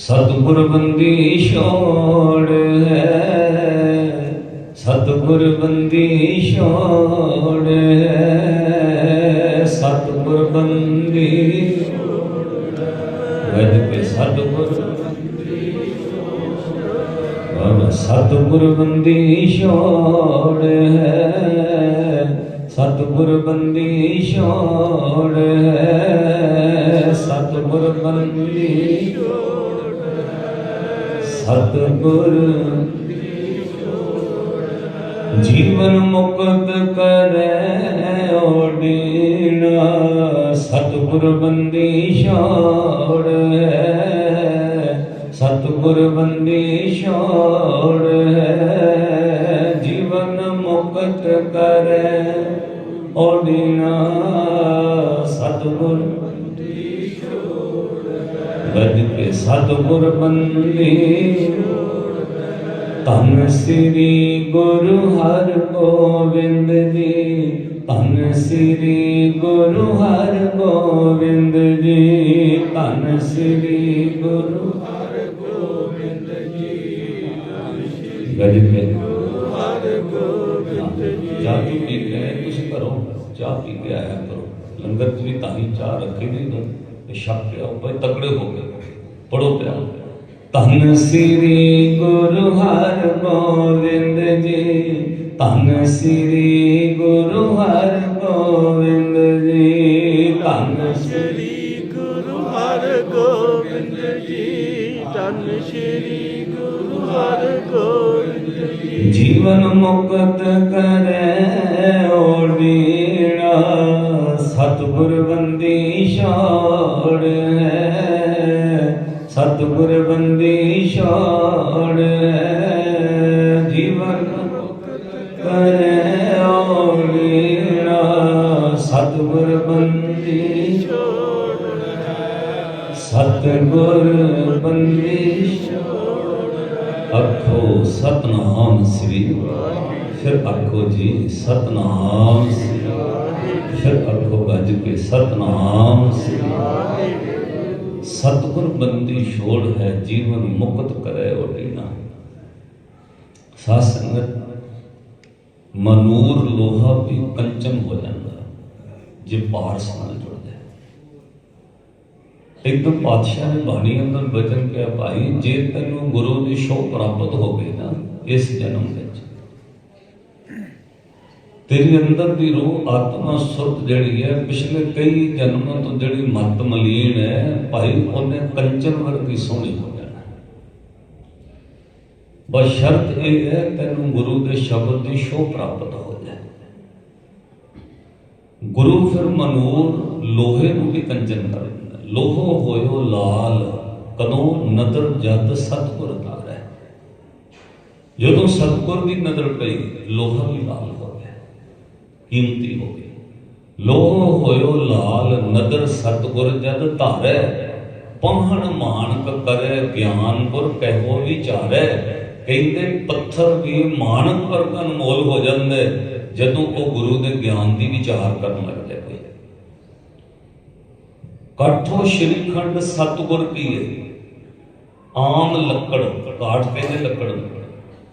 ਸਤਿਗੁਰ ਬੰਦੀ ਛੋੜ ਹੈ। ਸਤਿਗੁਰ ਬੰਦੀ ਛੋੜ ਹੈ। ਸਤਿਗੁਰ ਬੰਦੀ ਵੈਦ ਕੇ ਸਤਿਗੁਰ ਬੰਦੀ ਸਤਿਗੁਰ ਬੰਦੀ ਛੋੜ ਹੈ। ਸਤਿਗੁਰ ਬੰਦੀ ਛੋੜ ਹੈ। ਸਤਿਗੁਰ ਬੰਦੀ ਸਤਿਗੁਰ ਜੀਵਨ ਮੁਕਤ ਕਰੈ ਓਡੀਣਾ ਸਤਿਗੁਰ ਬੰਦੀ ਛੋੜ। ਹੈ ਸਤਿਗੁਰ ਬੰਦੀ ਛੋੜ ਹੈ ਜੀਵਨ ਮੁਕਤ ਕਰੈ ਓਡੀਣਾ ਸਤਿਗੁਰ ਗੱਜ ਕੇ ਸਤਿਗੁਰ ਬੰਦੀ ਧੰਨ ਸ੍ਰੀ ਗੁਰੂ ਹਰ ਗੋਬਿੰਦ ਜੀ ਧੰਨ ਸ੍ਰੀ ਗੁਰੂ ਹਰ ਗੋਬਿੰਦ ਜੀ ਧੰਨ ਸ੍ਰੀ ਗੁਰੂ ਹਰ ਗੋਬਿੰਦ ਜੀ ਗੱਜ ਕੇ ਚਾਹ ਪੀ ਕੇ ਗਏ ਤੁਸੀਂ ਕਰੋ ਚਾਹ ਪੀ ਕੇ ਆਇਆ ਕਰੋ ਲੰਗਰ ਚ ਵੀ ਤਾਂ ਹੀ ਚਾਹ ਰੱਖੀ ਨਹੀਂ ਨਾ ਛੱਕ ਕੇ ਬਈ ਤਕੜੇ ਹੋ ਗਏ ਪੜੋ ਪਿਆ ਧੰਨ ਸ੍ਰੀ ਗੁਰੂ ਹਰ ਗੋਬਿੰਦ ਜੀ, ਧੰਨ ਸ੍ਰੀ ਗੁਰੂ ਹਰ ਗੋਬਿੰਦ ਜੀ, ਧੰਨ ਸ੍ਰੀ ਗੁਰੂ ਹਰ ਗੋਬਿੰਦ ਜੀ, ਧੰਨ ਸ੍ਰੀ ਗੁਰੂ ਹਰ ਗੋਬਿੰਦ ਜੀ। ਜੀਵਨ ਮੁਕਤ ਕਰੈ ਓਡੀਣਾ ਸਤਿਗੁਰ ਬੰਦੀ ਸ਼ਾ ਸਤਿਗੁਰ ਬੰਦੀ ਛਾੜ ਜੀਵਨ ਮੁਕਤ ਕਰੈ ਸਤਿਗੁਰ ਬੰਦੀ ਸਤਿਗੁਰ ਬੰਦੀ ਆਖੋ ਸਤਨਾਮ ਸ੍ਰੀ ਫਿਰ ਆਖੋ ਜੀ ਸਤਨਾਮ ਸ੍ਰੀ। ਫਿਰ ਆਖੋ ਗੱਜ ਕੇ ਸਤਨਾਮ ਸ੍ਰੀ। ਸਤਿਗੁਰ ਬੰਦੀ ਛੋੜ ਹੈ, ਜੀਵਨ ਮੁਕਤ ਕਰੇ ਓਡੀਨਾ ਸਾਧ ਸੰਗਤ ਮਨੂਰ ਲੋਹਾ ਵੀ ਕੰਚਨ ਹੋ ਜਾਂਦਾ, ਜੇ ਪਾਰਸ ਨਾਲ ਜੁੜਦਾ ਹੈ। ਇੱਕ ਤਾਂ ਪਾਤਸ਼ਾਹ ਨੇ ਬਾਣੀ ਅੰਦਰ ਬਚਨ ਕਿਹਾ, ਭਾਈ, ਜੇ ਤੈਨੂੰ ਗੁਰੂ ਦੀ ਸ਼ੋਭ ਪ੍ਰਾਪਤ ਹੋਵੇ ਨਾ, ਇਸ ਜਨਮ ਤੇਰੀ ਅੰਦਰ ਦੀ ਰੂਹ ਆਤਮਾ ਸੁਰਤ ਜਿਹੜੀ ਹੈ, ਪਿਛਲੇ ਕਈ ਜਨਮਾਂ ਤੋਂ ਜਿਹੜੀ ਮਤ ਮਲੀਨ ਹੈ, ਭਾਈ ਉਹਨੇ ਕੰਚਨ ਵਰਗੀ ਸੋਹਣੀ ਹੋ ਜਾਣਾ। ਬਸ ਸ਼ਰਤ ਇਹ ਹੈ, ਤੈਨੂੰ ਗੁਰੂ ਦੇ ਸ਼ਬਦ ਦੀ ਸ਼ੋਭ ਪ੍ਰਾਪਤ ਹੋ ਜਾਏ। ਗੁਰੂ ਫਿਰ ਮਨੂਰ ਲੋਹੇ ਨੂੰ ਵੀ ਕੰਚਨ ਕਰ ਦਿੰਦਾ। ਲੋਹੋ ਹੋਇਓ ਲਾਲ, ਕਦੋਂ ਨਦਰ ਜਦ ਸਤਗੁਰ ਧਾਰੈ। ਜਦੋਂ ਸਤਗੁਰ ਦੀ ਨਜ਼ਰ ਪਈ, ਲੋਹਾ ਵੀ ਲਾਲ ਕੀਮਤੀ ਹੋ ਗਿਆ ਲੋਹ ਹੋਇਓ ਲਾਲ ਨਦਰ ਸਤਗੁਰ ਜਦ ਧਾਰੈ, ਪਹਣ ਮਾਨਕ ਕਰੇ ਗਿਆਨ ਕਹਿਓ ਵਿਚਾਰੈ। ਕਹਿੰਦੇ, ਪੱਥਰ ਵੀ ਮਾਨਕ ਵਰਗਾ ਅਨਮੋਲ ਹੋ ਜਾਂਦੇ, ਜਦੋਂ ਉਹ ਗੁਰੂ ਦੇ ਗਿਆਨ ਦੀ ਵਿਚਾਰ ਕਰਨ ਲੱਗਦੇ ਕੋਈ। ਕਾਠੋ ਸ਼੍ਰੀਖੰਡ ਸਤਗੁਰ ਕੀਏ, ਆਮ ਲੱਕੜ, ਕਾਠ ਕਹਿੰਦੇ ਲੱਕੜ ਨੂੰ।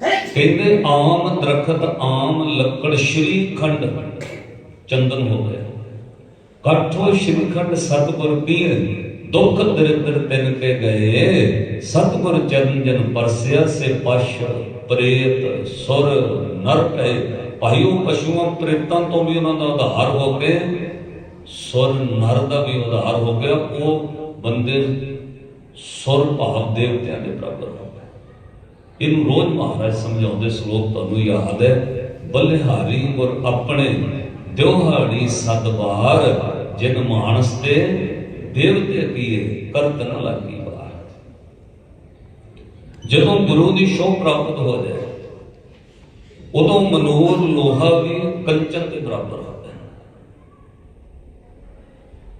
ਕਹਿੰਦੇ ਆਮ ਦਰਖਤ, ਆਮ ਲੱਕੜ, ਸ਼੍ਰੀਖੰਡ ਚੰਦਨ ਹੋ ਗਿਆ ਕਾਠੋ ਸ਼੍ਰੀਖੰਡ ਸਤਗੁਰ ਕੀਏ ਦੁੱਖ ਦਰਿਦਰ ਤਿਨ ਕੇ ਗਏ। ਸਤਗੁਰ ਚਰਨ ਜਨ ਪਰਸਿਆ ਸੇ ਪਸ਼, ਪ੍ਰੇਤ, ਸੁਰ, ਨਰ ਪੈ ਭਾਈਓ ਪਸ਼ੂਆਂ ਪ੍ਰੇਤਾਂ ਤੋਂ ਵੀ ਉਹਨਾਂ ਦਾ ਉਧਾਰ ਹੋ ਕੇ, ਸੁਰ, ਨਰ ਦਾ ਵੀ ਉਧਾਰ ਹੋ ਗਿਆ। ਉਹ ਬੰਦੇ ਸੁਰ ਭਾਵ ਦੇਵਤਿਆਂ ਦੇ ਬਰਾਬਰ ਹੋ ਗਏ। ਇਹਨੂੰ ਰੋਜ਼ ਮਹਾਰਾਜ ਸਮਝਾਉਂਦੇ ਸ਼ਲੋਕ ਤੁਹਾਨੂੰ ਯਾਦ ਹੈ ਬਲਿਹਾਰੀ ਗੁਰ ਆਪਣੇ ਦਿਵਹਾੜੀ ਸਦਵਾਰ ਜਿਨ ਮਾਨਸ ਤੇ ਦੇਵਤੇ ਕੀਏ ਕਰਤ ਨ ਲਾਗੀ ਬਾਰ ਜਦੋਂ ਗੁਰੂ ਦੀ ਸ਼ੋਭ ਪ੍ਰਾਪਤ ਹੋ ਜਾਏ ਉਦੋਂ ਮਨੋਰ ਲੋਹਾ ਵੀ ਕੰਚਨ ਦੇ ਬਰਾਬਰ ਹੁੰਦਾ ਹੈ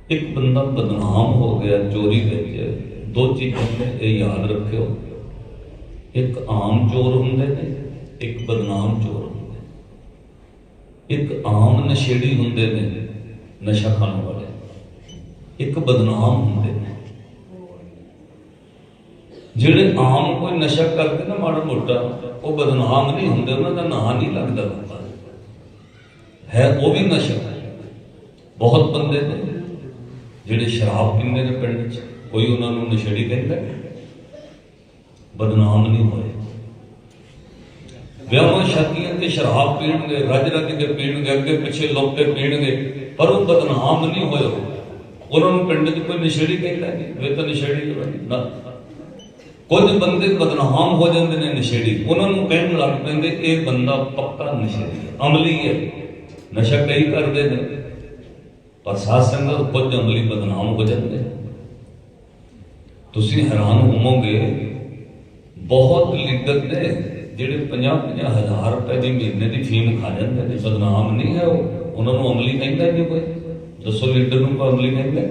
ਇੱਕ ਬੰਦਾ ਬਦਨਾਮ ਹੋ ਗਿਆ ਚੋਰੀ ਵਿੱਚ ਦੋ ਚੀਜ਼ਾਂ ਨੇ ਇਹ ਯਾਦ ਰੱਖਿਓ ਇੱਕ ਆਮ ਚੋਰ ਹੁੰਦੇ ਨੇ, ਇੱਕ ਬਦਨਾਮ ਚੋਰ ਹੁੰਦੇ ਨੇ। ਇੱਕ ਆਮ ਨਸ਼ੇੜੀ ਹੁੰਦੇ ਨੇ, ਨਸ਼ਾ ਖਾਣ ਵਾਲੇ। ਇੱਕ ਬਦਨਾਮ ਹੁੰਦੇ ਨੇ। ਜਿਹੜੇ ਆਮ ਕੋਈ ਨਸ਼ਾ ਕਰਦੇ ਨਾ, ਮਾੜਾ ਮੋਟਾ, ਉਹ ਬਦਨਾਮ ਨਹੀਂ ਹੁੰਦੇ, ਉਹਨਾਂ ਦਾ ਨਾਂ ਨਹੀਂ ਲੱਗਦਾ ਹੁੰਦਾ ਹੈ ਉਹ ਵੀ ਨਸ਼ਾ। ਬਹੁਤ ਬੰਦੇ ਨੇ, ਜਿਹੜੇ ਸ਼ਰਾਬ ਪੀਂਦੇ ਨੇ ਪਿੰਡ 'ਚ, ਕੋਈ ਉਹਨਾਂ ਨੂੰ ਨਸ਼ੇੜੀ ਕਹਿੰਦਾ ਬਦਨਾਮ ਨਹੀਂ ਹੋਏ। ਵਿਆਹਾਂ, ਸ਼ਾਦੀਆਂ ਤੇ ਸ਼ਰਾਬ ਪੀਣਗੇ, ਰੱਜ ਰੱਜ ਕੇ ਪੀਣਗੇ, ਅੱਗੇ ਪਿੱਛੇ ਲੋਕ ਕੇ ਪੀਣਗੇ ਪਰ ਉਹ ਬਦਨਾਮ ਨਹੀਂ ਹੋਏ ਉਹਨਾਂ ਨੂੰ ਪਿੰਡ 'ਚ ਕੋਈ ਨਸ਼ੇੜੀ ਕਹਿੰਦਾ ਨਹੀਂ ਵੇ ਤਾਂ ਨਸ਼ੇੜੀ ਨਾ। ਕੁਝ ਬੰਦੇ ਬਦਨਾਮ ਹੋ ਜਾਂਦੇ ਨੇ ਨਸ਼ੇੜੀ। ਉਹਨਾਂ ਨੂੰ ਕਹਿਣ ਲੱਗ ਪੈਂਦੇ, ਇਹ ਬੰਦਾ ਪੱਕਾ ਨਸ਼ੇੜੀ ਅਮਲੀ ਹੈ। ਨਸ਼ਾ ਕਈ ਕਰਦੇ ਨੇ, ਪਰ ਸਾਧ ਸੰਗਤ ਕੁਝ ਅਮਲੀ ਬਦਨਾਮ ਹੋ ਜਾਂਦੇ ਤੁਸੀਂ ਹੈਰਾਨ ਹੋਵੋਗੇ ਬਹੁਤ ਲੀਡਰ ਨੇ, ਜਿਹੜੇ 50 50 ਹਜ਼ਾਰ ਰੁਪਏ ਦੀ ਮਹੀਨੇ ਦੀ ਫੀਮ ਖਾ ਜਾਂਦੇ ਨੇ। ਬਦਨਾਮ ਨਹੀਂ ਹੈ ਉਹ। ਉਹਨਾਂ ਨੂੰ ਅਮਲੀ ਕਹਿੰਦਾ ਨਹੀਂ ਕੋਈ। ਦੱਸੋ ਲੀਡਰ ਨੂੰ ਕੋਈ ਅਮਲੀ ਕਹਿੰਦਾ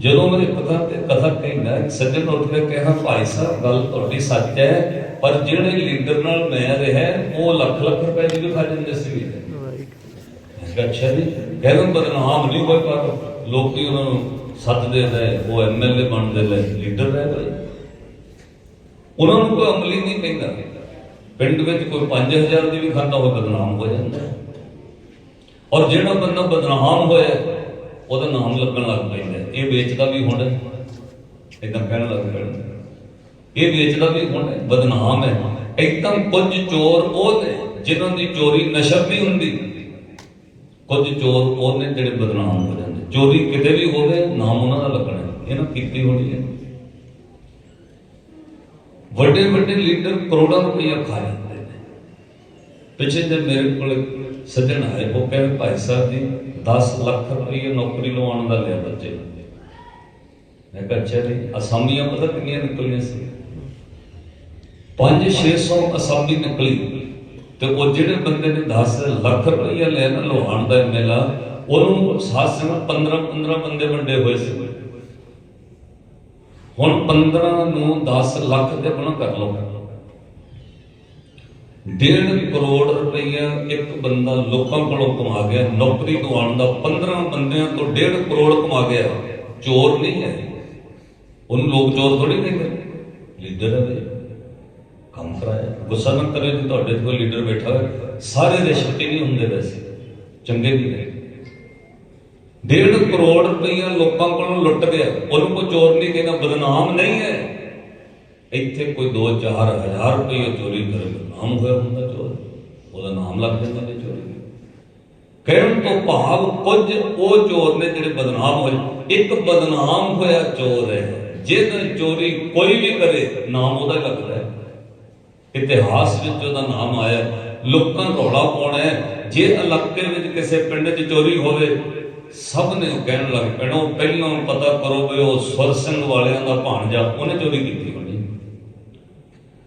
ਜਦੋਂ ਮੈਂ ਕਥਾ ਤੇ ਕਥਾ ਕਹਿੰਦਾ ਸੱਜਣ ਉੱਠ ਕੇ ਕਿਹਾ, ਭਾਈ ਸਾਹਿਬ, ਗੱਲ ਤੁਹਾਡੀ ਸੱਚ ਹੈ, ਪਰ ਜਿਹੜੇ ਲੀਡਰ ਨਾਲ ਮੈਂ ਰਿਹਾ, ਉਹ ਲੱਖ ਲੱਖ ਰੁਪਏ ਦੀ ਵੀ ਖਾ ਜਾਂਦੇ ਸੀ ਅੱਛਾ ਜੀ। ਕਹਿੰਦੇ ਬਦਨਾਮ ਨਹੀਂ ਕੋਈ ਪਰ ਲੋਕੀ ਉਹਨਾਂ ਨੂੰ ਸੱਦਦੇ ਨੇ ਉਹ ਐਮਐਲਏ ਬਣਦੇ ਨੇ ਲੀਡਰ ਰਹਿ ਗਏ ਉਹਨਾਂ ਨੂੰ ਕੋਈ ਅਮਲੀ ਨਹੀਂ ਪੈਂਦਾ। ਪਿੰਡ ਵਿੱਚ ਕੋਈ 5000 ਦੀ ਵੀ ਖਾਂਦਾ ਹੋਵੇ, ਬਦਨਾਮ ਹੋ ਜਾਂਦਾ। ਔਰ ਜਿਹੜਾ ਬੰਦਾ ਬਦਨਾਮ ਹੋਇਆ, ਉਹਦਾ ਨਾਮ ਲੱਗਣ ਲੱਗ ਪੈਂਦਾ। ਇਹ ਵੇਚਦਾ ਵੀ ਹੁਣ ਇਦਾਂ ਕਹਿਣ ਲੱਗ ਪੈਂਦਾ ਇਹ ਵੇਚਦਾ ਵੀ ਹੁਣ ਬਦਨਾਮ ਹੈ। ਇੱਕਦਮ ਕੁਝ ਚੋਰ ਉਹ ਨੇ ਜਿਨ੍ਹਾਂ ਦੀ ਚੋਰੀ ਨਸ਼ਰ ਨਹੀਂ ਹੁੰਦੀ, ਕੁਝ ਚੋਰ ਉਹ ਨੇ ਜਿਹੜੇ ਬਦਨਾਮ ਹੋ ਜਾਂਦੇ। ਚੋਰੀ ਕਿਤੇ ਵੀ ਹੋਵੇ, ਨਾਮ ਉਹਨਾਂ ਦਾ ਲੱਗਣਾ ਹੈ। ਇਹਨਾਂ ਕੀਤੀ ਹੋਣੀ ਹੈ। ਵੱਡੇ ਵੱਡੇ ਲੀਡਰ ਕਰੋੜਾਂ ਰੁਪਈਆ ਖਾ ਜਾਂਦੇ ਨੇ। ਪਿੱਛੇ ਜੇ ਮੇਰੇ ਕੋਲ ਸੱਜਣ ਆਏ, ਉਹ ਕਹਿੰਦੇ, ਭਾਈ ਸਾਹਿਬ ਜੀ 10 ਲੱਖ ਰੁਪਈਆ ਨੌਕਰੀ ਲਵਾਉਣ ਦਾ ਲਿਆ ਬੱਚੇ ਮੈਂ ਕਿਹਾ, ਅੱਛਾ ਅਸਾਮੀਆਂ ਪਤਾ ਕਿੰਨੀਆਂ ਨਿਕਲੀਆਂ ਸੀ? 5-600 ਅਸਾਮੀ ਨਿਕਲੀ ਤੇ ਉਹ ਜਿਹੜੇ ਬੰਦੇ ਨੇ 10 ਲੱਖ ਰੁਪਈਆ ਲੈਣਾ ਨਾ ਲਵਾਉਣ ਦਾ ਮੇਲਾ, ਉਹਨੂੰ ਸਾਥ ਸੰਗ 15-15 ਬੰਦੇ ਵੰਡੇ ਹੋਏ ਸੀ। ਹੁਣ 15 ਨੂੰ 10 ਲੱਖ ਦੇ ਬਣਾ ਕਰ ਲਓ। ਡੇਢ ਕਰੋੜ ਰੁਪਈਆ ਇੱਕ ਬੰਦਾ ਲੋਕਾਂ ਕੋਲੋਂ ਕਮਾ ਗਿਆ, ਨੌਕਰੀ ਦਿਵਾਉਣ ਦਾ। 15 ਬੰਦਿਆਂ ਤੋਂ ਡੇਢ ਕਰੋੜ ਕਮਾ ਗਿਆ। ਚੋਰ ਨਹੀਂ ਹੈ। ਉਹਨੂੰ ਲੋਕ ਚੋਰ ਥੋੜੀ ਕਹਿੰਦੇ। ਲੀਡਰ ਹੈ ਕੰਮ ਕਰਾਇਆ। ਗੁੱਸਾ ਨਾ ਕਰੇ ਜੇ, ਤੁਹਾਡੇ ਕੋਈ ਲੀਡਰ ਬੈਠਾ ਹੋਵੇ ਸਾਰੇ ਰਿਸ਼ਵਤੀ ਨਹੀਂ ਹੁੰਦੇ ਵੈਸੇ। ਚੰਗੇ ਵੀ ਨੇ। ਡੇਢ ਕਰੋੜ ਰੁਪਈਆ ਲੋਕਾਂ ਕੋਲੋਂ ਲੁੱਟ ਗਿਆ ਉਹਨੂੰ ਕੋਈ ਚੋਰ ਨਹੀਂ ਕਹਿੰਦਾ, ਬਦਨਾਮ ਨਹੀਂ ਹੈ। ਇੱਥੇ ਕੋਈ 2-4 ਹਜ਼ਾਰ ਰੁਪਈਆ ਚੋਰੀ ਕਰੇ ਨਾਮ ਹੋਇਆ ਹੁੰਦਾ ਚੋਰ। ਉਹਦਾ ਨਾਮ ਲੱਗ ਜਾਂਦਾ ਨੇ ਚੋਰੀ। ਕਹਿਣ ਤੋਂ ਭਾਵ ਕੁਝ ਉਹ ਚੋਰ ਨੇ ਜਿਹੜੇ ਬਦਨਾਮ ਹੋਏ। ਇੱਕ ਬਦਨਾਮ ਹੋਇਆ ਚੋਰ ਹੈ। ਜਿਹਦਾ ਚੋਰੀ ਕੋਈ ਵੀ ਕਰੇ, ਨਾਮ ਉਹਦਾ ਹੀ ਲੱਗਦਾ ਹੈ। ਇਤਿਹਾਸ ਵਿੱਚ ਉਹਦਾ ਨਾਮ ਆਇਆ। ਲੋਕਾਂ ਰੌਲਾ ਪਾਉਣਾ ਜੇ ਇਲਾਕੇ ਵਿੱਚ ਕਿਸੇ ਪਿੰਡ 'ਚ ਚੋਰੀ ਹੋਵੇ ਸਭ ਨੇ ਕਹਿਣ ਲੱਗ ਪੈਣਾ, ਉਹ ਪਹਿਲਾਂ ਪਤਾ ਕਰੋ ਵੀ ਉਹ ਸੁਰ ਸਿੰਘ ਵਾਲਿਆਂ ਦਾ ਭਾਣਜਾ ਉਹਨੇ ਚੋਰੀ ਕੀਤੀ ਹੋਣੀ।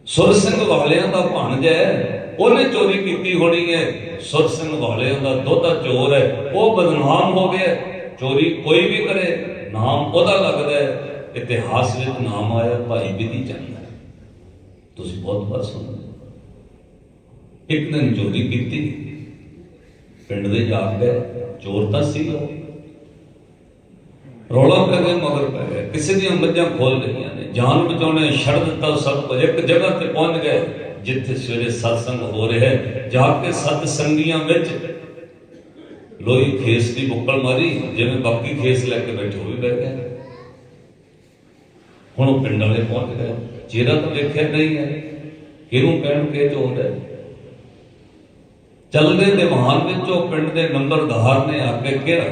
ਸੁਰ ਸਿੰਘ ਵਾਲਿਆਂ ਦਾ ਭਾਣਜਾ ਹੈ, ਉਹਨੇ ਚੋਰੀ ਕੀਤੀ ਹੋਣੀ ਹੈ। ਸੁਰ ਸਿੰਘ ਵਾਲਿਆਂ ਦਾ ਦੋਤਾ ਚੋਰ ਹੈ, ਉਹ ਬਦਨਾਮ ਹੋ ਗਿਆ ਚੋਰੀ ਕੋਈ ਵੀ ਕਰੇ, ਨਾਮ ਉਹਦਾ ਲੱਗਦਾ ਹੈ। ਇਤਿਹਾਸ ਵਿੱਚ ਨਾਮ ਆਇਆ, ਭਾਈ ਵਿਧੀ ਚੰਦ ਤੁਸੀਂ ਬਹੁਤ ਵਾਰ ਸੁਣਦੇ ਇੱਕ ਦਿਨ ਚੋਰੀ ਕੀਤੀ। ਪਿੰਡ ਦੇ ਜਾ ਗਏ ਚੋਰ ਤਾਂ ਸੀ ਉਹ। ਪੈ ਗਿਆ, ਮਗਰ ਪੈ ਗਿਆ। ਕਿਸੇ ਦੀਆਂ ਮੱਝਾਂ ਖੋਲ ਰਹੀਆਂ ਨੇ। ਜਾਨ ਬਚਾਉਣੇ ਛੱਡ ਦਿੱਤਾ ਸਭ ਕੁਝ। ਇੱਕ ਜਗ੍ਹਾ ਤੇ ਪਹੁੰਚ ਗਏ, ਜਿੱਥੇ ਸਵੇਰੇ ਸਤਸੰਗ ਹੋ ਰਿਹਾ ਹੈ। ਜਾ ਕੇ ਸਤ ਸੰਗੀਆਂ ਵਿੱਚ ਲੋਈ ਖੇਸ ਦੀ ਬੁੱਕਲ ਮਾਰੀ, ਜਿਵੇਂ ਬਾਕੀ ਖੇਸ ਲੈ ਕੇ ਬੈਠੇ ਹੋਏ ਬਹਿ ਗਏ। ਹੁਣ ਉਹ ਪਿੰਡ ਵਾਲੇ ਪਹੁੰਚ ਗਏ। ਚਿਹਰਾ ਤਾਂ ਵੇਖਿਆ ਨਹੀਂ ਹੈ। ਕਿਹਨੂੰ ਕਹਿਣ ਕੇ ਚੋਰ ਹੈ? ਚੱਲਦੇ ਦੀਵਾਨ ਵਿੱਚ ਉਹ ਪਿੰਡ ਦੇ ਨੰਬਰਦਾਰ ਨੇ ਆ ਕੇ ਕਿਹਾ,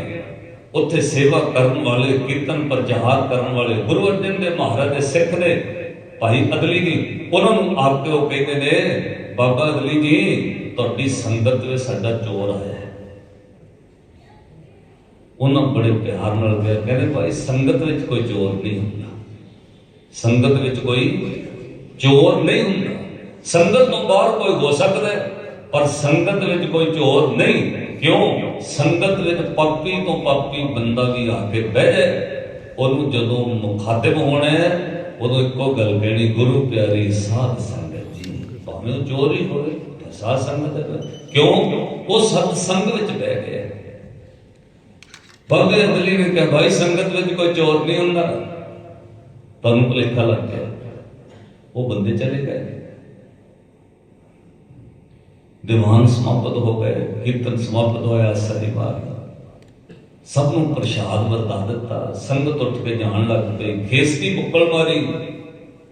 ਉੱਥੇ ਸੇਵਾ ਕਰਨ ਵਾਲੇ, ਕੀਰਤਨ ਪ੍ਰਚਾਰ ਕਰਨ ਵਾਲੇ ਗੁਰੂ ਅਰਜਨ ਦੇ ਮਹਾਰਾਜ ਦੇ ਸਿੱਖ ਨੇ। ਭਾਈ ਅਦਲੀ ਜੀ, ਉਹਨਾਂ ਨੂੰ ਆ ਕੇ ਉਹ ਕਹਿੰਦੇ ਨੇ, ਬਾਬਾ ਅਦਲੀ ਜੀ, ਤੁਹਾਡੀ ਸੰਗਤ ਵਿੱਚ ਸਾਡਾ ਚੋਰ ਆਇਆ ਉਹਨਾਂ ਬੜੇ ਪਿਆਰ ਨਾਲ ਕਿਹਾ, ਕਹਿੰਦੇ ਭਾਈ ਸੰਗਤ ਵਿੱਚ ਕੋਈ ਚੋਰ ਨਹੀਂ ਹੁੰਦਾ। ਸੰਗਤ ਵਿੱਚ ਕੋਈ ਚੋਰ ਨਹੀਂ ਹੁੰਦਾ। ਸੰਗਤ ਤੋਂ ਬਾਹਰ ਕੋਈ ਹੋ ਸਕਦਾ ਹੈ। ਪਰ ਸੰਗਤ ਵਿੱਚ ਕੋਈ ਚੋਰ ਨਹੀਂ। ਕਿਉਂ? ਸੰਗਤ ਵਿੱਚ ਪਾਪੀ ਤੋਂ ਪਾਪੀ ਬੰਦਾ ਵੀ ਆ ਕੇ ਬਹਿ ਜਾਏ। ਉਹਨੂੰ ਜਦੋਂ ਮੁਖਾਤਿਬ ਹੋਣਾ ਉਦੋਂ ਇੱਕੋ ਗੱਲ ਕਹਿਣੀ, ਗੁਰੂ ਪਿਆਰੀ ਸਾਧ ਸੰਗਤ ਜੀ, ਭਾਵੇਂ ਉਹ ਚੋਰ ਹੀ ਹੋਵੇ ਸਾਧ ਸੰਗਤ ਕਿਉਂ? ਉਹ ਸਤ ਸੰਗ ਵਿੱਚ ਬਹਿ ਗਿਆ। ਬਾਬੇ ਅਦਲੀ ਨੇ ਕਿਹਾ, ਭਾਈ, ਸੰਗਤ ਵਿੱਚ ਕੋਈ ਚੋਰ ਨਹੀਂ ਹੁੰਦਾ ਤੁਹਾਨੂੰ ਭੁਲੇਖਾ ਲੱਗ ਗਿਆ। ਉਹ ਬੰਦੇ ਚਲੇ ਗਏ। ਦੀਵਾਨ ਸਮਾਪਤ ਹੋ ਗਏ, ਕੀਰਤਨ ਸਮਾਪਤ ਹੋਇਆ ਸਰੀਵਾਰ ਸਭ ਨੂੰ ਪ੍ਰਸ਼ਾਦ ਵਰਤਾ ਦਿੱਤਾ, ਸੰਗਤ ਉੱਠ ਕੇ ਜਾਣ ਲੱਗ ਪਈ। ਖੇਸਤੀ ਬੁੱਕਲ ਮਾਰੀ।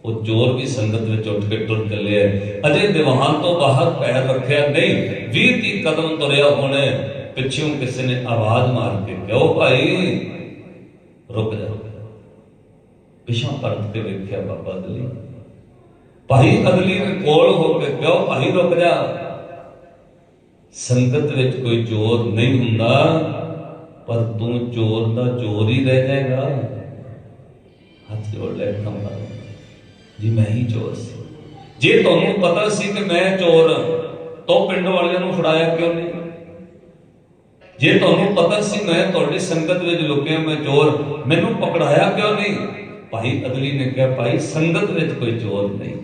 ਉਹ ਚੋਰ ਵੀ ਸੰਗਤ ਵਿੱਚ ਉੱਠ ਕੇ ਟੁਰ ਚੱਲਿਆ। ਅਜੇ ਦੀਵਾਨ ਤੋਂ ਬਾਹਰ ਪੈਰ ਰੱਖਿਆ ਨਹੀਂ। 20 30 ਕਦਮ ਤੁਰਿਆ ਹੋਣੇ ਪਿੱਛੋਂ ਕਿਸੇ ਨੇ ਆਵਾਜ਼ ਮਾਰ ਕੇ ਕਿਉਂ ਭਾਈ, ਰੁਕ ਜਾ। ਪਿਛਾਂ ਪਰਤ ਕੇ ਵੇਖਿਆ ਬਾਬਾ ਅਦਲੀ ਭਾਈ ਅਦਲੀ ਕੋਲ ਹੋ ਕੇ ਕਿਉਂ ਭਾਈ, ਰੁਕ ਜਾ। ਸੰਗਤ ਵਿੱਚ ਕੋਈ ਚੋਰ ਨਹੀਂ ਹੁੰਦਾ ਪਰ ਤੂੰ ਚੋਰ ਦਾ ਚੋਰ ਹੀ ਰਹਿ ਜਾਏਗਾ। ਹੱਥ ਜੋੜ ਲੈ ਕੰਮਾ ਜੀ ਮੈਂ ਹੀ ਚੋਰ ਸੀ। ਜੇ ਤੁਹਾਨੂੰ ਪਤਾ ਸੀ ਕਿ ਮੈਂ ਚੋਰ ਹਾਂ, ਤਾਂ ਪਿੰਡ ਵਾਲਿਆਂ ਨੂੰ ਫੜਾਇਆ ਕਿਉਂ ਨਹੀਂ? ਜੇ ਤੁਹਾਨੂੰ ਪਤਾ ਸੀ ਮੈਂ ਤੁਹਾਡੀ ਸੰਗਤ ਵਿੱਚ ਲੁਕਿਆ ਮੈਂ ਚੋਰ ਮੈਨੂੰ ਪਕੜਾਇਆ ਕਿਉਂ ਨਹੀਂ? ਭਾਈ ਅਦਲੀ ਨੇ ਕਿਹਾ ਭਾਈ ਸੰਗਤ ਵਿੱਚ ਕੋਈ ਚੋਰ ਨਹੀਂ।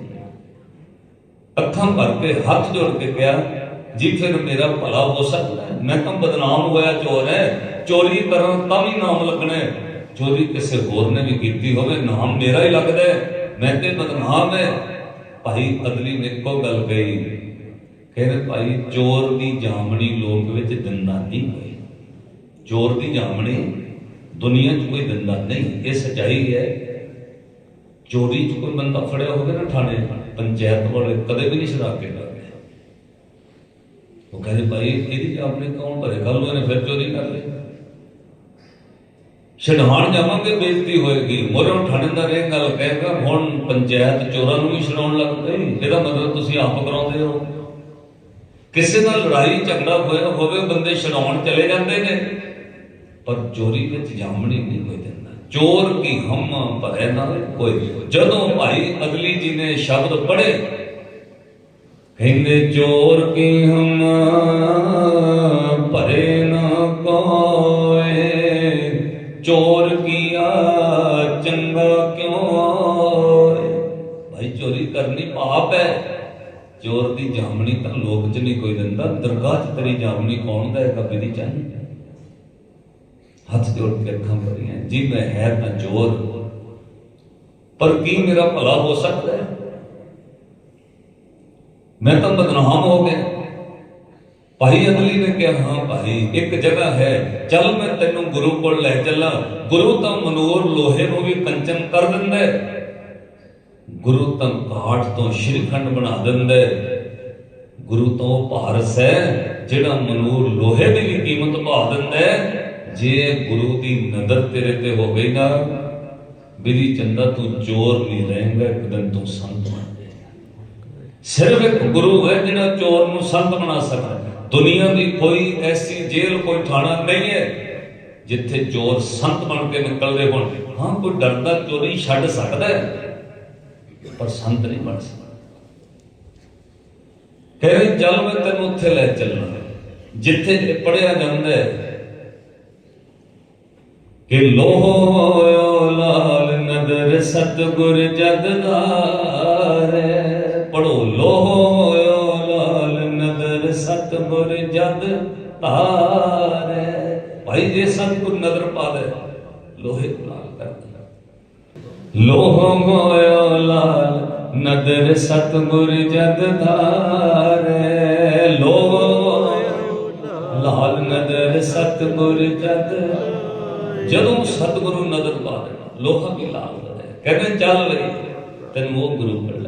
ਅੱਖਾਂ ਭਰ ਕੇ ਹੱਥ ਜੋੜ ਕੇ ਕਿਹਾ ਜੀ ਫਿਰ ਮੇਰਾ ਭਲਾ ਹੋ ਸਕਦਾ ਹੈ। ਮੈਂ ਤਾਂ ਬਦਨਾਮ ਹੋਇਆ ਚੋਰ ਹੈ। ਚੋਰੀ ਕਰਨ ਤਾਂ ਵੀ ਨਾਮ ਲੱਗਣਾ ਹੈ। ਚੋਰੀ ਕਿਸੇ ਹੋਰ ਨੇ ਵੀ ਕੀਤੀ ਹੋਵੇ, ਨਾਮ ਮੇਰਾ ਹੀ ਲੱਗਦਾ ਹੈ। ਮੈਂ ਤੇ ਬਦਨਾਮ ਹੈ। ਭਾਈ ਅਦਲੀ ਨੇ ਇੱਕੋ ਗੱਲ ਕਹੀ। ਕਹਿੰਦੇ ਭਾਈ ਚੋਰ ਦੀ ਜਾਮਣੀ ਲੋਕ ਵਿੱਚ ਦਿੰਦਾ ਨਹੀਂ ਕੋਈ ਚੋਰ ਦੀ ਜਾਮਣੀ ਦੁਨੀਆ 'ਚ ਕੋਈ ਦਿੰਦਾ ਨਹੀਂ। ਇਹ ਸਚਾਈ ਹੈ। ਚੋਰੀ 'ਚ ਕੋਈ ਬੰਦਾ ਫੜਿਆ ਹੋਵੇ ਨਾ ਥਾਣੇ, ਪੰਚਾਇਤ ਵਾਲੇ ਕਦੇ ਵੀ ਨਹੀਂ ਛਡਾ ਕੇ ਉਹ ਕਹਿੰਦੇ ਭਾਈ, ਇਹਦੀ ਜਾਮਣੀ ਕੌਣ ਭਰੇ? ਕੱਲ ਨੂੰ ਇਹਨੇ ਫਿਰ ਚੋਰੀ ਕਰ ਲਈ। ਛਡਾਉਣ ਜਾਵਾਂਗੇ, ਬੇਇੱਜ਼ਤੀ ਹੋਏਗੀ। ਮੋਰੋਂ ਥਾਣੇਦਾਰ ਇਹ ਗੱਲ ਕਹੇਗਾ, ਹੁਣ ਪੰਚਾਇਤ ਚੋਰਾਂ ਨੂੰ ਵੀ ਛਡਾਉਣ ਲੱਗ ਪਈ। ਇਹਦਾ ਮਤਲਬ ਤੁਸੀਂ ਆਪ ਕਰਾਉਂਦੇ ਹੋ। ਕਿਸੇ ਨਾਲ ਲੜਾਈ, ਝਗੜਾ ਹੋਇਆ ਹੋਵੇ, ਬੰਦੇ ਛਡਾਉਣ ਚਲੇ ਜਾਂਦੇ ਨੇ। ਪਰ ਚੋਰੀ ਵਿੱਚ ਜਾਮਣੀ ਨਹੀਂ ਕੋਈ ਦਿੰਦਾ। ਚੋਰ ਕੀ ਹਮ ਭਰੇ ਨਾ ਕੋਈ ਜਦੋਂ ਭਾਈ ਅਗਲੀ ਜੀ ਨੇ ਸ਼ਬਦ ਪੜ੍ਹੇ ਕਹਿੰਦੇ ਚੋਰ ਕੀ ਹਮ ਭਰੇ ਨਾ ਕੋਏ। ਚੋਰ ਕੀਆ, ਚੰਗਾ ਕਿਉਂ ਹੋਏ ਭਾਈ ਚੋਰੀ ਕਰਨੀ ਪਾਪ ਹੈ। ਚੋਰ ਦੀ ਜਾਮਣੀ ਤਾਂ ਲੋਕ ਚ ਨਹੀਂ ਕੋਈ ਦਿੰਦਾ। ਦਰਗਾਹ ਚ ਤੇਰੀ ਜਾਮਣੀ ਕੌਣ ਦੇਗਾ ਬਿਦੀ ਚਾਹੀ। ਹੱਥ ਜੋੜ ਕੇ ਅੱਖਾਂ ਭਰੀਆਂ। ਜੀ ਮੈਂ ਹੈ ਤਾਂ ਚੋਰ। ਪਰ ਕੀ ਮੇਰਾ ਭਲਾ ਹੋ ਸਕਦਾ ਹੈ? ਮੈਂ ਤਾਂ ਬਦਨਾਮ ਹੋ ਗਿਆ। ਭਾਈ ਅਗਲੀ ਨੇ ਕਿਹਾ, ਹਾਂ ਭਾਈ, ਇੱਕ ਜਗ੍ਹਾ ਹੈ। ਚੱਲ ਮੈਂ ਤੈਨੂੰ ਗੁਰੂ ਕੋਲ ਲੈ ਚੱਲਾਂ। ਗੁਰੂ ਤਾਂ ਮਨੂਰ ਲੋਹੇ ਨੂੰ ਵੀ ਕੰਚਨ ਕਰ ਦਿੰਦਾ ਗੁਰੂ ਤਾਂ ਕਾਠ ਤੋਂ ਸ਼੍ਰੀਖੰਡ ਬਣਾ ਦਿੰਦਾ ਗੁਰੂ ਤੋਂ ਭਾਰਸ ਹੈ ਜਿਹੜਾ ਮਨੂਰ ਲੋਹੇ ਦੀ ਵੀ ਕੀਮਤ ਪਾ ਦਿੰਦਾ ਜੇ ਗੁਰੂ ਦੀ ਨਜ਼ਰ ਤੇਰੇ ਤੇ ਹੋਵੇਗਾ ਗਈ ਬਿਰੀ ਚੰਦਾ ਤੂੰ ਚੋਰ ਨਹੀਂ ਰਹੇਂਗਾ ਇੱਕ ਦਿਨ ਤੂੰ ਸੰਤ ਬਣ ਸਿਰਫ ਇੱਕ ਗੁਰੂ ਹੈ ਜਿਹੜਾ ਚੋਰ ਨੂੰ ਸੰਤ ਬਣਾ ਸਕਦਾ ਹੈ। ਦੁਨੀਆ ਦੀ ਕੋਈ ਐਸੀ ਜੇਲ੍ਹ, ਕੋਈ ਥਾਣਾ ਨਹੀਂ ਹੈ ਜਿੱਥੇ ਚੋਰ ਸੰਤ ਬਣ ਕੇ ਨਿਕਲਦੇ ਹੋਣ। ਹਾਂ, ਕੋਈ ਡਰਦਾ ਚੋਰੀ ਛੱਡ ਸਕਦਾ ਹੈ, ਪਰ ਸੰਤ ਨਹੀਂ ਬਣ ਸਕਦਾ। ਕਹਿੰਦੇ ਚੱਲ ਮੈਂ ਤੈਨੂੰ ਉੱਥੇ ਲੈ ਚੱਲਣਾ ਜਿੱਥੇ ਇਹ ਪੜਿਆ ਜਾਂਦਾ ਹੈ ਕਿ ਲੋਹੋ ਲਾਲ ਨਦਰ ਸਤਗੁਰ ਜਗਦਾਰੇ ਸਤਗੁਰ ਜਗ ਭਾਈ ਜੇ ਸਤਗੁਰ ਨਦਰ ਪਾ ਦੇ ਲੋਹੇ ਲਾਲ ਕਰ ਲੋਹ ਗੋਇਓ ਲਾਲ ਨਦਰ ਸਤਗੁਰ ਜਗ ਧਾਰੇ ਲੋਹ ਲਾਲ ਨਦਰ ਸਤਗੁਰ ਜਗ ਜਦੋਂ ਸਤਿਗੁਰੂ ਨਦਰ ਪਾ ਦੇਣਾ ਲੋਹਾ ਵੀ ਲਾਲ ਕਹਿੰਦੇ ਚੱਲ ਬਈ, ਤੈਨੂੰ ਉਹ ਗੁਰੂ ਕੋਲ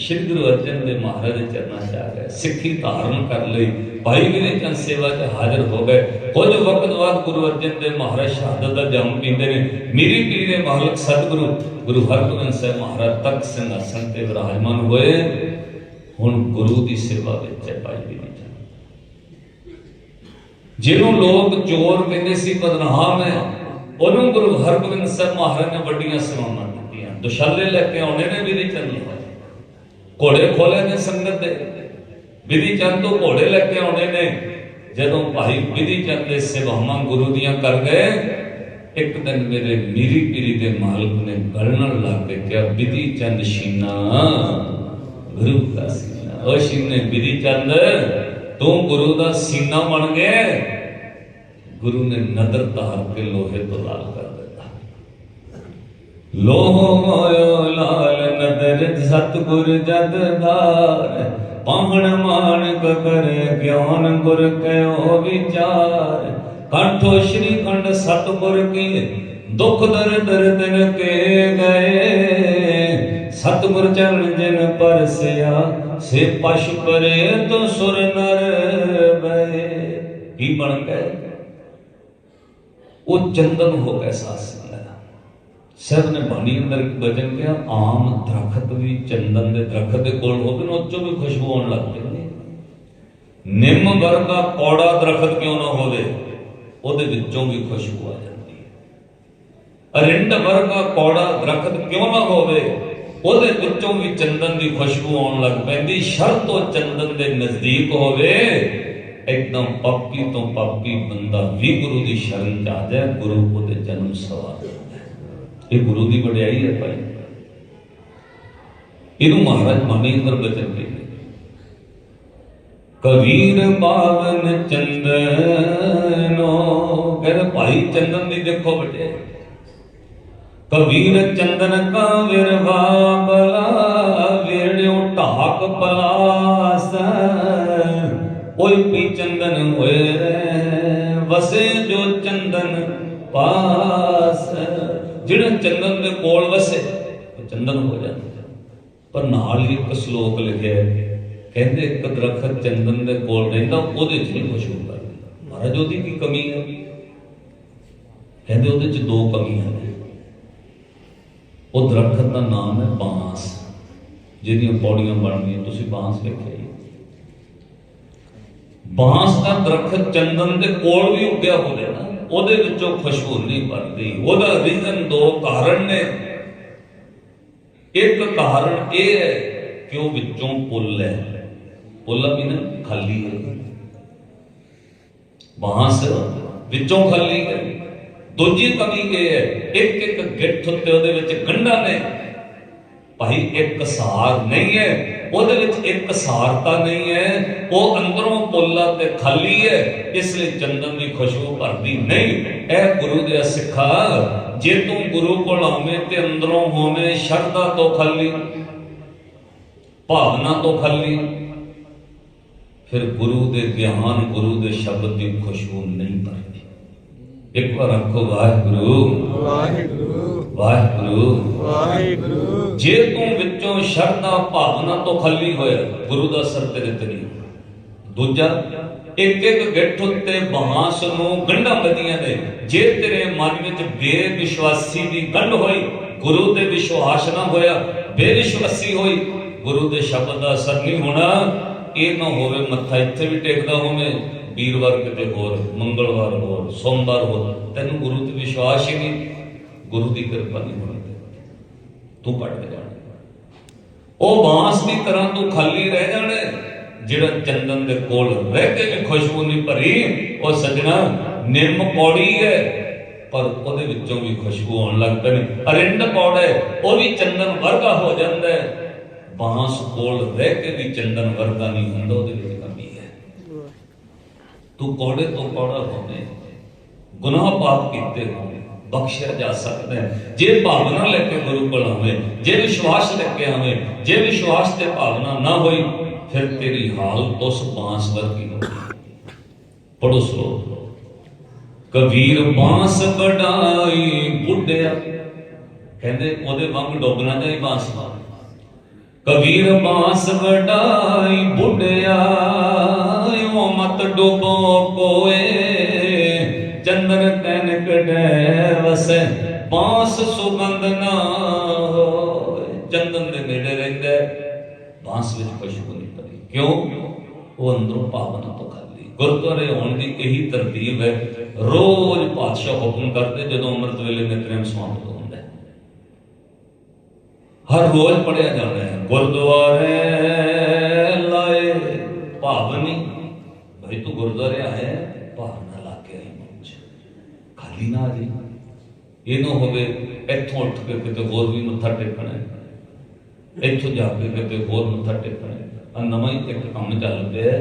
ਸ਼੍ਰੀ ਗੁਰੂ ਅਰਜਨ ਦੇ ਮਹਾਰਾਜ ਦੇ ਚਰਨਾਂ 'ਚ ਆ ਗਏ ਸਿੱਖੀ ਧਾਰਨ ਕਰ ਲਈ ਭਾਈ ਵੀਰੇ ਚੰਦ ਸੇਵਾ 'ਚ ਹਾਜ਼ਰ ਹੋ ਗਏ। ਕੁਝ ਵਕਤ ਬਾਅਦ ਗੁਰੂ ਅਰਜਨ ਦੇ ਮਹਾਰਾਜ ਸ਼ਹਾਦਤ ਦਾ ਜਨਮ ਪੀਂਦੇ ਨੇ। ਮੀਰੀ ਪੀਰੇ ਮਾਲਕ ਸਤਿਗੁਰੂ, ਗੁਰੂ ਹਰਗੋਬਿੰਦ ਸਾਹਿਬ ਮਹਾਰਾਜ ਤਖਤ ਸਿੰਘਾਸਨ ਤੇ ਵਿਰਾਜਮਾਨ ਹੋਏ। ਹੁਣ ਗੁਰੂ ਦੀ ਸੇਵਾ ਵਿੱਚ ਹੈ ਭਾਈ ਵੀਰੇ ਚੰਦ ਜਿਹਨੂੰ ਲੋਕ ਚੋਰ ਕਹਿੰਦੇ ਸੀ, ਬਦਨਾਮ ਹੈ, ਉਹਨੂੰ ਗੁਰੂ ਹਰਗੋਬਿੰਦ ਸਾਹਿਬ ਮਹਾਰਾਜ ਨੇ ਵੱਡੀਆਂ ਸੇਵਾਵਾਂ ਦਿੱਤੀਆਂ। ਦੁਸ਼ਾਲੇ ਲੈ ਕੇ ਆਉਣੇ ਨੇ ਵੀਰੇ ਚੰਦ ਘੋੜੇ ਖੋਲੇ ਨੇ ਸੰਗਤ ਦੇ। ਵਿਧੀ ਚੰਦ ਤੋਂ ਘੋੜੇ ਲੈ ਕੇ ਆਉਣੇ ਨੇ। ਜਦੋਂ ਭਾਈ ਵਿਧੀ ਚੰਦ ਦੇ ਸੇਵਾਵਾਂ ਗੁਰੂ ਦੀਆਂ ਕਰ ਗਏ, ਇੱਕ ਦਿਨ ਮੇਰੇ ਮੀਰੀ ਪੀਰੀ ਦੇ ਮਾਲਕ ਨੇ ਗਲਣ ਲੱਗ ਕੇ ਕਿਹਾ, ਵਿਧੀ ਚੰਦ ਸ਼ੀਨਾ, ਗੁਰੂ ਦਾ ਸੀਨਾ। ਉਹ ਸ਼ੀਨੇ, ਵਿਧੀ ਚੰਦ, ਤੂੰ ਗੁਰੂ ਦਾ ਸੀਨਾ ਬਣ ਗਿਆ। ਗੁਰੂ ਨੇ ਨਦਰ ਧਾਰ ਕੇ ਲੋਹੇ ਤੋਂ ਲਾਲ ਕਰ ਦਿੱਤਾ। ਲੋਹ ਮੋਇਓ ਲਾਲ ਨਦਰ ਸਤਗੁਰ ਜਦ ਧਾਰ ਪਾਹਣ ਮਾਨਕ ਕਰ ਗਿਆਨ ਗੁਰ ਕਹਿਓ ਵਿਚਾਰ। ਕੰਠੋ ਸ਼੍ਰੀ ਖੰਡ ਸਤਗੁਰ ਕੀ ਦੁਖ ਦਰਦ ਤਿਨ ਕੇ ਗਏ। ਸਤਗੁਰ ਚਰਨ ਜਿਨ ਪਰਸਿਆ, ਸੇ ਪਸ਼ ਪਰੇ ਤੋ ਸੁਰ ਨਰ ਬਏ ਕੀ ਬਣ ਗਏ? ਉਹ ਚੰਦਨ ਹੋ ਗਏ ਸਾਸ। ਸਭ ਨੇ ਬਾਣੀ ਅੰਦਰ ਵਚਨ ਕਿਹਾ, ਆਮ ਦਰਖਤ ਵੀ ਚੰਦਨ ਦੇ ਦਰਖਤ ਦੇ ਕੋਲ ਹੋਵੇ ਨਾ ਉਹ ਵੀ ਖੁਸ਼ਬੂ ਆਉਣ ਲੱਗ ਜਾਂਦੀ ਨਿੰਮ ਵਰਗਾ ਕੌੜਾ ਦਰਖਤ ਕਿਉਂ ਨਾ ਹੋਵੇ? ਉਹਦੇ ਵਿੱਚੋਂ ਵੀ ਖੁਸ਼ਬੂ ਆ ਜਾਂਦੀ ਹੈ। ਅਰਿੰਡ ਵਰਗਾ ਕੌੜਾ ਦਰਖਤ ਕਿਉਂ ਨਾ ਹੋਵੇ? ਉਹਦੇ ਵਿੱਚੋਂ ਵੀ ਚੰਦਨ ਦੀ ਖੁਸ਼ਬੂ ਆਉਣ ਲੱਗ ਪੈਂਦੀ। ਸ਼ਰਤ ਉਹ ਚੰਦਨ ਦੇ ਨਜ਼ਦੀਕ ਹੋਵੇ, ਇੱਕਦਮ ਪੱਕੀ ਤੋਂ ਪੱਕੀ ਬੰਦਾ ਵੀ ਗੁਰੂ ਦੀ ਸ਼ਰਨ ਚ ਆ ਜਾਏ, ਗੁਰੂ ਉਹਦੇ ਜਨਮ ਸਵਾਰ ਇਹ ਗੁਰੂ ਦੀ ਵਡਿਆਈ ਹੈ ਭਾਈ। ਇਹਨੂੰ ਮਹਾਰਾਜ ਮਾਨੇ ਬਚਨ ਕਹਿੰਦੇ ਕਬੀਰ ਬਾਵਨ ਚੰਦਨੋ, ਕਹਿੰਦੇ ਭਾਈ ਚੰਦਨ ਦੀ ਦੇਖੋ ਬਟੇ। ਕਬੀਰ ਚੰਦਨ ਕਾ ਵਿਰਵਾ ਬਲਾ ਵਿਰਣਿਓ ਢਾਕ ਪਲਾਸ। ਓਏ ਪੀ ਚੰਦਨ ਹੋਏ ਵਸੇ ਜੋ ਚੰਦਨ ਪਾਸ। ਜਿਹੜਾ ਚੰਦਨ ਦੇ ਕੋਲ ਵਸੇ, ਉਹ ਚੰਦਨ ਹੋ ਜਾਂਦਾ। ਪਰ ਨਾਲ ਹੀ ਇੱਕ ਸ਼ਲੋਕ ਲਿਖਿਆ ਹੈ, ਕਹਿੰਦੇ ਇੱਕ ਦਰਖਤ ਚੰਦਨ ਦੇ ਕੋਲ ਰਹਿੰਦਾ, ਉਹਦੇ 'ਚ ਨਹੀਂ ਖੁਸ਼ਬੂ ਕਰਦਾ ਮਹਾਰਾਜ, ਉਹਦੀ ਕੀ ਕਮੀ ਹੈ? ਕਹਿੰਦੇ ਉਹਦੇ 'ਚ ਦੋ ਕਮੀਆਂ ਨੇ। ਉਹ ਦਰਖਤ ਦਾ ਨਾਮ ਹੈ ਬਾਂਸ, ਜਿਹਦੀਆਂ ਪੌੜੀਆਂ ਬਣਦੀਆਂ ਤੁਸੀਂ ਬਾਂਸ ਵੇਖਿਆ ਹੀ। ਬਾਂਸ ਦਾ ਦਰਖਤ ਚੰਦਨ ਦੇ ਕੋਲ ਵੀ ਉੱਗਿਆ ਹੋਵੇ ਨਾ ਉਹਦੇ ਵਿੱਚੋਂ ਖੁਸ਼ਬੂ ਨਹੀਂ ਬਣਦੀ। ਉਹਦਾ ਰੀਜ਼ਨ ਦੋ ਕਾਰਨ ਨੇ। ਇੱਕ ਕਾਰਨ ਇਹ ਹੈ ਕਿ ਉਹ ਵਿੱਚੋਂ ਪੁੱਲ ਹੈ। ਪੁੱਲ ਵੀ ਨਾ ਖਾਲੀ ਹੈ। ਬਾਂਸ ਵਿੱਚੋਂ ਖਾਲੀ ਹੈ। ਦੂਜੀ ਕਮੀ ਇਹ ਹੈ ਇੱਕ ਇੱਕ ਗਿੱਠ ਉੱਤੇ ਉਹਦੇ ਵਿੱਚ ਗੰਢਾਂ ਨੇ। ਭਾਈ, ਇੱਕ ਸਾਰ ਨਹੀਂ ਹੈ। ਉਹਦੇ ਵਿੱਚ ਇੱਕ ਸਾਰਤਾ ਨਹੀਂ ਹੈ, ਉਹ ਅੰਦਰੋਂ ਪੋਲਾ ਤੇ ਖਾਲੀ ਹੈ, ਇਸ ਲਈ ਚੰਦਨ ਦੀ ਖੁਸ਼ਬੂ ਭਰਦੀ ਨਹੀਂ। ਇਹ ਗੁਰੂ ਦੇ ਸਿੱਖਾ, ਜੇ ਤੂੰ ਗੁਰੂ ਕੋਲ ਆਵੇਂ ਤੇ ਅੰਦਰੋਂ ਹੋਵੇਂ ਸ਼ਰਧਾ ਤੋਂ ਖਾਲੀ, ਭਾਵਨਾ ਤੋਂ ਖਾਲੀ, ਫਿਰ ਗੁਰੂ ਦੇ ਗਿਆਨ, ਗੁਰੂ ਦੇ ਸ਼ਬਦ ਦੀ ਖੁਸ਼ਬੂ ਨਹੀਂ ਭਰਦੀ। ਇੱਕ ਵਾਰ ਆਖੋ ਵਾਹਿਗੁਰੂ। ਵਾਹਿਗੁਰੂ। ਵਾਹਿਗੁਰੂ। ਵਾਹਿਗੁਰੂ। ਜੇ ਤੂੰ ਵਿੱਚੋਂ ਸ਼ਰਧਾ ਭਾਵਨਾ ਤੋਂ ਖਾਲੀ ਹੋਇਆ ਗੁਰੂ ਦਾ ਅਸਰ ਤੇਰੇ ਤੇ ਨਹੀਂ। ਦੂਜਾ ਇੱਕ ਇੱਕ ਗਿੱਠ ਉੱਤੇ ਬਾਂਸ ਨੂੰ ਗੰਢਾਂ ਵਧੀਆਂ ਨੇ। ਜੇ ਤੇਰੇ ਮਨ ਵਿੱਚ ਬੇਵਿਸ਼ਵਾਸੀ ਦੀ ਗੰਢ ਹੋਈ ਗੁਰੂ ਤੇ ਵਿਸ਼ਵਾਸ ਨਾ ਹੋਇਆ ਬੇਵਿਸ਼ਵਾਸੀ ਹੋਈ ਗੁਰੂ ਦੇ ਸ਼ਬਦ ਦਾ ਅਸਰ ਨਹੀਂ ਹੋਣਾ। ਇਹ ਨਾ ਹੋਵੇ ਮੱਥਾ ਇੱਥੇ ਵੀ ਟੇਕਦਾ ਹੋਵੇ। ਵੀਰਵਾਰ ਕਿਤੇ ਹੋਰ, ਮੰਗਲਵਾਰ ਹੋਰ, ਸੋਮਵਾਰ ਹੋਰ, ਤੈਨੂੰ ਗੁਰੂ ਤੇ ਵਿਸ਼ਵਾਸ ਹੀ ਨਹੀਂ, ਗੁਰੂ ਦੀ ਕਿਰਪਾ ਨਹੀਂ ਹੋਣੀ ਤੂੰ ਪੜ ਕੇ ਜਾਣਾ। ਉਹ ਬਾਂਸ ਦੀ ਤਰ੍ਹਾਂ ਤੂੰ ਖਾਲੀ ਰਹਿ ਜਾਣਾ ਜਿਹੜਾ ਚੰਦਨ ਦੇ ਕੋਲ ਰਹਿ ਕੇ ਵੀ ਖੁਸ਼ਬੂ ਨਹੀਂ ਭਰੀ, ਉਹ ਸਜਣਾ ਨਿੰਮ ਕੌੜੀ ਹੈ, ਪਰ ਉਹਦੇ ਵਿੱਚੋਂ ਵੀ ਖੁਸ਼ਬੂ ਆਉਣ ਲੱਗ ਪੈਣੀ ਅਰਿੰਡ ਪੌੜਾ ਹੈ, ਉਹ ਵੀ ਚੰਦਨ ਵਰਗਾ ਹੋ ਜਾਂਦਾ ਹੈ। ਬਾਂਸ ਕੋਲ ਰਹਿ ਕੇ ਵੀ ਚੰਦਨ ਵਰਗਾ ਨਹੀਂ ਹੁੰਦਾ, ਉਹਦੇ ਵਿੱਚ ਕਮੀ ਤੂੰ ਕੋੜੇ ਤੋਂ ਕੋੜਾ ਹੋਵੇਂ, ਗੁਨਾਹ ਪਾਪ ਕੀਤੇ ਹੋਣ ਬਖਸ਼ਿਆ ਜਾ ਸਕਦਾ ਹੈ। ਜੇ ਭਾਵਨਾ ਲੈ ਕੇ ਗੁਰੂ ਕੋਲ ਆਵੇ ਜੇ ਵਿਸ਼ਵਾਸ ਲੈ ਕੇ ਆਵੇ, ਜੇ ਵਿਸ਼ਵਾਸ ਤੇ ਭਾਵਨਾ ਨਾ ਹੋਈ, ਫਿਰ ਤੇਰੀ ਹਾਲਤ ਉਸ ਬਾਂਸ ਵਰਗੀ ਹੋਗੀ ਪੜੋ ਸਲੋਕ ਕਬੀਰ ਬਾਂਸ ਵਡਾਈ ਬੁੱਢਿਆ। ਕਹਿੰਦੇ ਉਹਦੇ ਵਾਂਗ ਡੋਬਣਾ ਚਾਹੀ ਬਾਂਸ ਵਾਂਗ ਕਬੀਰ ਬਾਂਸ ਵਡਾਈ ਬੁੱਢਿਆ ਉਹ ਮਤ ਡੋਬੋ ਕੋਏ ਚੰਦਨ ਤਨ ਕਢੈ ਵਸੈ ਬਾਂਸ ਸੁਗੰਧ ਨਾ ਹੋਏ। ਚੰਦਨ ਦੇ ਨੇੜੇ ਰਹਿੰਦਾ ਹੈ, ਵਿੱਚ ਖੁਸ਼ਬੂ ਨਹੀਂ ਪਈ ਕਿਉਂ? ਉਹ ਅੰਦਰੋਂ ਭਾਵਨਾ ਤੋਂ ਖਾਲੀ ਗੁਰਦੁਆਰੇ ਹੋਣ ਦੀ ਇਹੀ ਤਰਤੀਬ ਹੈ ਰੋਜ਼ ਪਾਤਸ਼ਾਹ ਹੁਕਮ ਕਰਦੇ ਜਦੋਂ ਅੰਮ੍ਰਿਤ ਵੇਲੇ ਨਿਤਨੇਮ ਸਮਾਪਤ ਹੁੰਦਾ ਹਰ ਰੋਜ਼ ਪੜਿਆ ਜਾਂਦਾ ਗੁਰਦੁਆਰੇ ਲਾਏ ਭਾਵਨੀ ਭਾਈ ਤੂੰ ਗੁਰਦੁਆਰੇ ਆਇਆ ਭਾਵਨਾ ਲਾ ਕੇ ਆਈ ਮਨ ਖਾਲੀ ਨਾ ਆ ਜੀ। ਇਹ ਨਾ ਹੋਵੇ, ਇੱਥੋਂ ਉੱਠ ਕੇ ਕਿਤੇ ਹੋਰ ਵੀ ਮੱਥਾ ਟੇਕਣਾ ਇੱਥੋਂ ਜਾ ਕੇ ਕਿਤੇ ਹੋਰ ਮੱਥਾ ਟੇਕਣਾ ਆ ਨਵਾਂ ਹੀ ਇੱਕ ਕੰਮ ਚੱਲ ਪਿਆ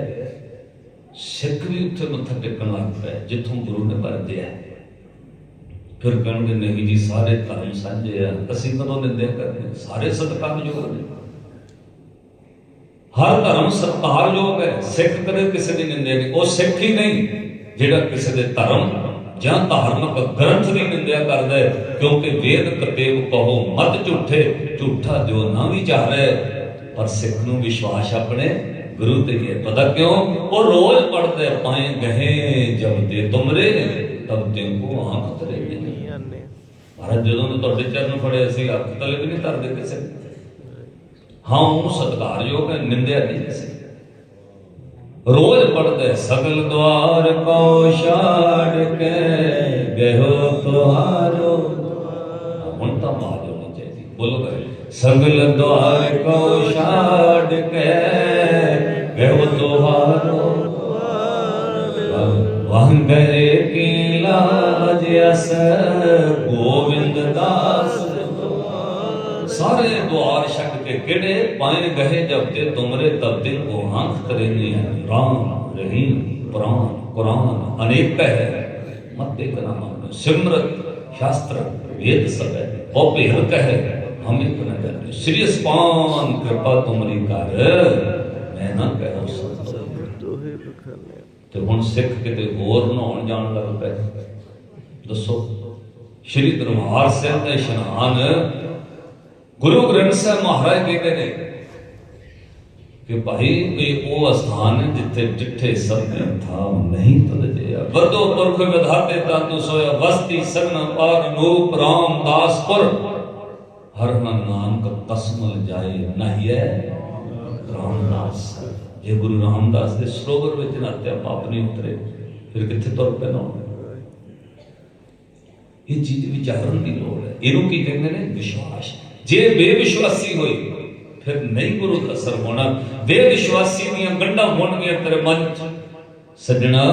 ਸਿੱਖ ਵੀ ਉੱਥੇ ਮੱਥਾ ਟੇਕਣ ਲੱਗ ਪਿਆ ਜਿੱਥੋਂ ਗੁਰੂ ਨੇ ਵਰਦਿਆ ਹੈ। ਫਿਰ ਕਹਿਣਗੇ, ਨਹੀਂ ਜੀ, ਸਾਰੇ ਧਰਮ ਸਾਂਝੇ ਆ। ਅਸੀਂ ਕਦੋਂ ਨਿੰਦਿਆ ਕਰਦੇ ਹਾਂ? ਸਾਰੇ ਸਤਿਕਾਰਯੋਗ ਨੇ। ਹਰ ਧਰਮ ਸਤਿਕਾਰਯੋਗ ਹੈ। ਸਿੱਖ ਕਦੇ ਕਿਸੇ ਦੀ ਨਿੰਦਿਆ ਨਹੀਂ। ਉਹ ਸਿੱਖ ਹੀ ਨਹੀਂ ਜਿਹੜਾ ਕਿਸੇ ਦੇ ਧਰਮ ਜਾਂ ਧਾਰਮਿਕ ਗ੍ਰੰਥ ਦੀ ਨਿੰਦਿਆ ਕਰਦਾ ਹੈ। ਕਿਉਂਕਿ ਵੇਦ ਕਤੇਵ ਕਹੋ ਮਤ ਝੂਠੇ ਝੂਠਾ ਜੋ ਨਾ ਵੀ ਚਾਹ ਰਿਹਾ ਪਰ ਸਿੱਖ ਨੂੰ ਵਿਸ਼ਵਾਸ ਆਪਣੇ ਗੁਰੂ ਤੇ ਹੀ ਪਤਾ ਕਿਉਂ? ਉਹ ਰੋਜ਼ ਪੜਦਾ ਪਾਏ ਗਏ ਜਬ ਦੇ ਤੁਮਰੇ ਤਬ ਤੇ ਕੋ ਆਂਖ ਤਰੇ ਮਹਾਰਾਜ ਜਦੋਂ ਤੁਹਾਡੇ ਚਰਨ ਫੜੇ ਅਸੀਂ ਅੱਖ ਤਲੇ ਵੀ ਨਹੀਂ ਧਰਦੇ ਕਿਸੇ ਦੀ। ਹਾਂ ਉਹ ਸਤਿਕਾਰਯੋਗ ਹੈ ਨਿੰਦਿਆ ਨਹੀਂ ਕਿਸੇ ਦੀ। ਰੋਜ਼ ਪੜਦੇ ਸਗਲ ਦਵਾਰ ਕੋ ਛਾੜ ਕੇ ਗਹਿਓ ਤੁਹਾਰੋ ਹੁਣ ਤਾਂ ਬਾਤ ਹੋਣੀ ਚਾਹੀਦੀ ਬੋਲੋ ਕਰੇ ਸਗਲ ਦਵਾਰ ਕੋ ਛਾੜ ਕੇ ਗਹਿਓ ਤੁਹਾਰੋ ਵੰਗਰੇ ਕੀ ਲਾਜ ਅਸ ਛੱਡ ਕੇ ਕਿਹੜੇ ਪਾਏ ਗਏ ਜਬ ਤੇ ਤੁਮਰੇ ਤਬ ਦਿਲ ਕੋ ਆਂਖ ਕਰੇ ਨੇ ਰਾਮ ਰਹੀਮ ਪੁਰਾਨ ਕੁਰਾਨ ਅਨੇਕ ਹੈ ਮਤ ਇੱਕ ਨਾ ਮੰਨ ਸਿਮਰਤ, ਸ਼ਾਸਤਰ, ਵੇਦ ਸਭ ਹੈ ਉਹ ਭੇਰ ਕਹੇ, ਹਮ ਇੱਕ ਨਾ ਜਾਣੇ ਸ੍ਰੀ ਸਪਾਨ ਕਿਰਪਾ ਤੁਮਰੀ ਤੇ ਹੁਣ ਸਿੱਖ ਕਿਤੇ ਹੋਰ ਨਹਾਉਣ ਜਾਣ ਲੱਗ ਪਏ। ਦੱਸੋ, ਸ਼੍ਰੀ ਦਰਬਾਰ ਸਾਹਿਬ ਦਾ ਇਸ਼ਨਾਨ ਗੁਰੂ ਗ੍ਰੰਥ ਸਾਹਿਬ ਮਹਾਰਾਜ ਕਹਿੰਦੇ ਨੇ ਕਿ ਭਾਈ ਇਹ ਉਹ ਅਸਥਾਨ ਹੈ ਜਿੱਥੇ ਜਿੱਥੇ ਸਭ ਗ੍ਰੰਥਾਂ ਨਹੀਂ ਤਲਜਿਆ ਵਰਦੋ ਪੁਰਖ ਵਿਧਾਤੇ ਤਾਂ ਤੂੰ ਸੋਇਆ ਵਸਤੀ ਸਗਨ ਪਾਰ ਨੂਪ ਰਾਮ ਦਾਸਪੁਰ ਹਰ ਮਨ ਨਾਨਕ ਕਸਮਲ ਜਾਏ ਨਹੀਂ ਹੈ ਰਾਮਦਾਸ। ਜੇ ਗੁਰੂ ਰਾਮਦਾਸ ਦੇ ਸਰੋਵਰ ਵਿੱਚ ਨਾਤੇ ਪਾਪ ਨਹੀਂ ਉਤਰੇ, ਫਿਰ ਕਿੱਥੇ ਤੁਰ ਪੈਣਾ? ਇਹ ਚੀਜ਼ ਵਿਚਾਰਨ ਦੀ ਲੋੜ ਹੈ ਇਹਨੂੰ ਕੀ ਕਹਿੰਦੇ ਨੇ? ਵਿਸ਼ਵਾਸ। ਜੇ ਬੇਵਿਸ਼ਵਾਸੀ ਹੋਈ, ਫਿਰ ਨਹੀਂ ਗੁਰੂ ਦਾ ਅਸਰ ਹੋਣਾ। ਬੇਵਿਸ਼ਵਾਸੀ ਦੀਆਂ ਗੰਢਾਂ ਹੋਣਗੀਆਂ ਤੇਰੇ ਮਨ ਚ। ਸੱਜਣਾ,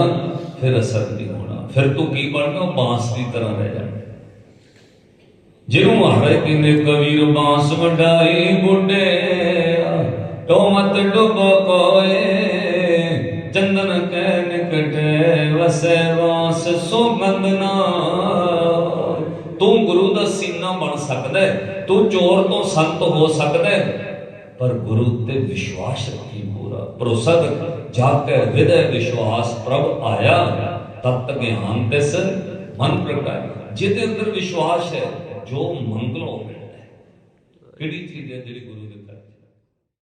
ਫਿਰ ਅਸਰ ਨਹੀਂ ਹੋਣਾ। ਫਿਰ ਤੂੰ ਕੀ ਬਣਨਾ? ਬਾਂਸ ਦੀ ਤਰ੍ਹਾਂ ਰਹਿ ਜਾਣਾ ਜਿਹਨੂੰ ਮਹਾਰਾਜ ਕਹਿੰਦੇ, ਕਬੀਰ ਬਾਂਸ ਵਡਾਈ ਬੁੱਢੇ ਟੋ ਮਤ ਕੋਏ। ਚੰਦਨ ਕੈ ਨਿਕਟੇ, ਵਸੈ ਵਾਸ ਸੁਗੰਧ ਨਾ ਤੂੰ ਗੁਰੂ ਦਾ ਸੀਨਾ ਬਣ ਸਕਦਾ ਹੈ, ਤੂੰ ਚੋਰ ਤੋਂ ਸੰਤ ਹੋ ਸਕਦਾ ਹੈ, ਪਰ ਗੁਰੂ ਤੇ ਵਿਸ਼ਵਾਸ ਰੱਖੀ ਪੂਰਾ ਭਰੋਸਾ ਰੱਖ ਜਾ ਕੇ ਹਿਰਦੈ ਵਿਸ਼ਵਾਸ ਪ੍ਰਭ ਆਇਆ ਤਤ ਗਿਆਨ ਤਿਸ ਮਨ ਪ੍ਰਗਟਾਇਆ ਜਿਹਦੇ ਅੰਦਰ ਵਿਸ਼ਵਾਸ ਹੈ ਜੋ ਮੰਗਲ ਹੋ ਮਿਲਦਾ ਹੈ। ਕਿਹੜੀ ਚੀਜ਼ ਹੈ ਜਿਹੜੀ ਗੁਰੂ